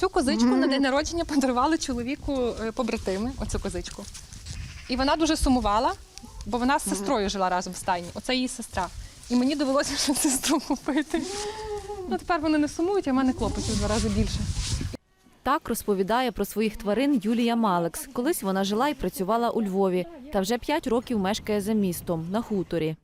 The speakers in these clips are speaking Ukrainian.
Цю козичку на день народження подарували чоловіку е, побратими, оцю козичку. І вона дуже сумувала, бо вона з сестрою жила разом в стайні. Оце її сестра. І мені довелося ще сестру купити. Ну, тепер вони не сумують, а в мене клопотів в два рази більше. Так розповідає про своїх тварин Юлія Малекс. Колись вона жила і працювала у Львові, та вже п'ять років мешкає за містом на хуторі.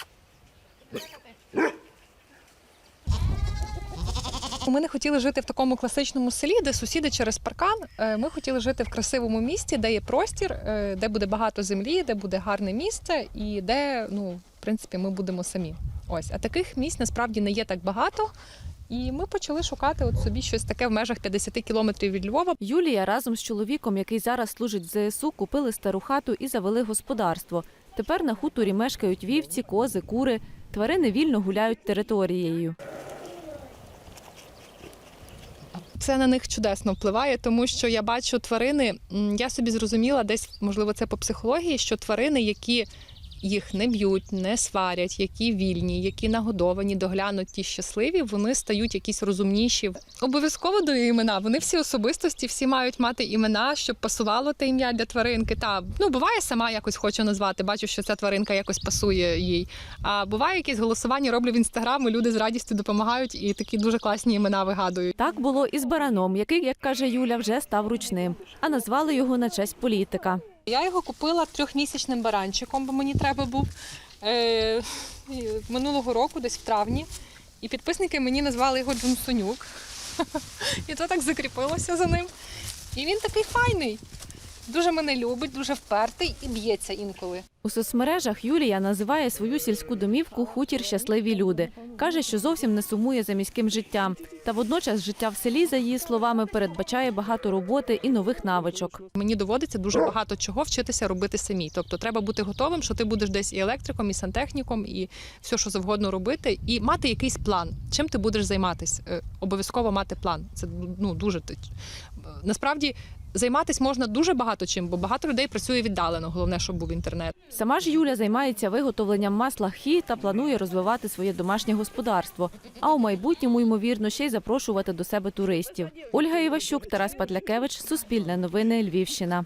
Ми не хотіли жити в такому класичному селі, де сусіди через паркан. Е, Ми хотіли жити в красивому місті, де є простір, е, де буде багато землі, де буде гарне місце і де, ну, в принципі, ми будемо самі. Ось, а таких місць насправді не є так багато. І ми почали шукати от собі щось таке в межах 50 кілометрів від Львова. Юлія разом з чоловіком, який зараз служить в ЗСУ, купили стару хату і завели господарство. Тепер на хуторі мешкають вівці, кози, кури. Тварини вільно гуляють територією. Це на них чудесно впливає, тому що я бачу тварини. Я собі зрозуміла, десь можливо це по психології, що тварини, які їх не б'ють, не сварять, які вільні, які нагодовані, доглянуті, щасливі, вони стають якісь розумніші. Обов'язково даю імена. Вони всі особистості, всі мають мати імена, щоб пасувало те ім'я для тваринки. Та ну буває, сама якось хочу назвати. Бачу, що ця тваринка якось пасує їй. А буває якісь голосування, роблю в інстаграм, і люди з радістю допомагають і такі дуже класні імена вигадують. Так було і з бараном, який, як каже Юля, вже став ручним. А назвали його на честь політика. Я його купила трьохмісячним баранчиком, бо мені треба був е, минулого року, десь в травні. І підписники мені назвали його Джонсонюк. І то так закріпилося за ним. І він такий файний. Дуже мене любить, дуже впертий і б'ється інколи. У соцмережах Юлія називає свою сільську домівку хутір щасливі люди. Каже, що зовсім не сумує за міським життям. Та водночас життя в селі, за її словами, передбачає багато роботи і нових навичок. Мені доводиться дуже багато чого вчитися робити самі. Тобто треба бути готовим, що ти будеш десь і електриком, і сантехніком, і все, що завгодно робити, і мати якийсь план. Чим ти будеш займатися? Е, Обов'язково мати план. Це ну дуже насправді. Займатися можна дуже багато чим, бо багато людей працює віддалено. Головне, щоб був інтернет. Сама ж Юля займається виготовленням масла хі та планує розвивати своє домашнє господарство. А у майбутньому, ймовірно, ще й запрошувати до себе туристів. Ольга Іващук, Тарас Патлякевич, Суспільне новини, Львівщина.